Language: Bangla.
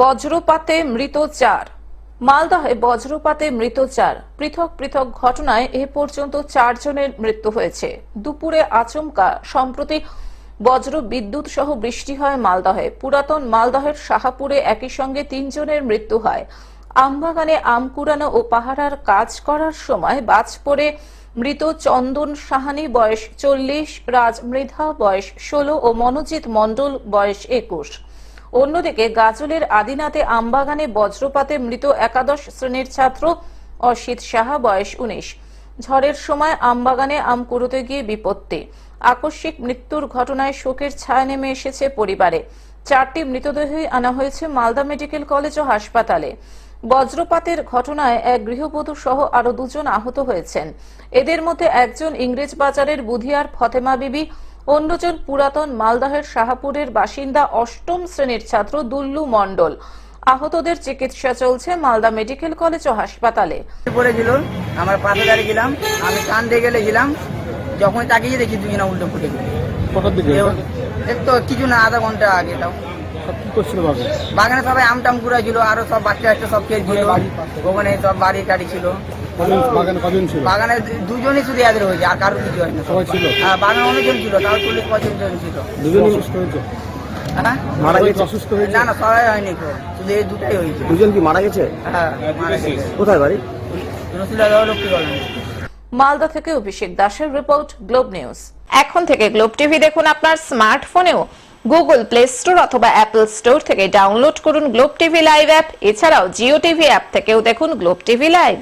বজ্রপাতে মৃত চার। মালদহে বজ্রপাতে মৃত চার। পৃথক পৃথক ঘটনায় এ পর্যন্ত চারজনের মৃত্যু হয়েছে। দুপুরে আচমকা, সম্প্রতি বজ্র বিদ্যুৎ সহ বৃষ্টি হয় মালদহে। পুরাতন মালদহের শাহাপুরে একই সঙ্গে তিনজনের মৃত্যু হয়। আমবাগানে আম কুড়ানো ও পাহারার কাজ করার সময় বাজ পড়ে মৃত চন্দন সাহানি, বয়স চল্লিশ, রাজ মৃধা, বয়স ষোলো ও মনোজিৎ মণ্ডল, বয়স একুশ। অন্যদিকে গাজলের আদিনাতে আমবাগানে বজ্রপাতে মৃত একাদশ শ্রেণির ছাত্র অসিত সাহা, বয়স উনিশ। ঝড়ের সময় আমবাগানে আম কুড়োতে গিয়ে বিপত্তি। আকস্মিক মৃত্যুর ঘটনায় শোকের ছায়া নেমে এসেছে পরিবারে। চারটি মৃতদেহই আনা হয়েছে মালদা মেডিকেল কলেজ ও হাসপাতালে। বজ্রপাতের ঘটনায় এক গৃহবধূ সহ আরও দুজন আহত হয়েছেন। এদের মধ্যে একজন ইংরেজ বাজারের বুধিয়ার ফতেমা বিবি অন্যজন পুরাতন মালদহের শাহাপুরের বাসিন্দা অষ্টম শ্রেণির ছাত্র দুল্লু মণ্ডল। আহতদের চিকিৎসা চলছে মালদা মেডিকেল কলেজ ও হাসপাতালে। পড়েছিল আমার পাশে দাঁড়িয়ে গেলাম আমি কান দিয়ে গেলে গেলাম যখন তাকিয়ে দেখি দুজনা উল্টো ফুটে তো কিছু না আধা ঘণ্টা আগে তাও। বাগানে? সবাই আম টাম ঘুরা ছিল আরও সব বাচ্চা বাচ্চা সব খেয়েছিল ওখানে সব বাড়ি টাড়ি ছিল। বাগানে দুজনই শুধু এদের হয়েছে আর কারও কিছু হয় না সবাই ছিল? হ্যাঁ বাগানে অনেকজন ছিল তাও চল্লিশ পঁয়ত্রিশ জন ছিল। দুজন অসুস্থ হয়েছে? হ্যাঁ? মারা গেছে? অসুস্থ হয়েছে? না না সবাই হয়নি কেউ। শুধু এই দুটাই হয়েছে। দুজন কি মারা গেছে? হ্যাঁ মারা গেছে। কোথায় বাড়ি? রসুলা লক্ষ্মী গল্প মালদা থেকে অভিষেক দাসের রিপোর্ট গ্লোব নিউজ। এখন থেকে গ্লোব টিভি দেখুন আপনার স্মার্টফোনেও। গুগল প্লে স্টোর অথবা অ্যাপল স্টোর থেকে ডাউনলোড করুন গ্লোব টিভি লাইভ অ্যাপ। এছাড়াও জিও টিভি অ্যাপ থেকেও দেখুন গ্লোব টিভি লাইভ।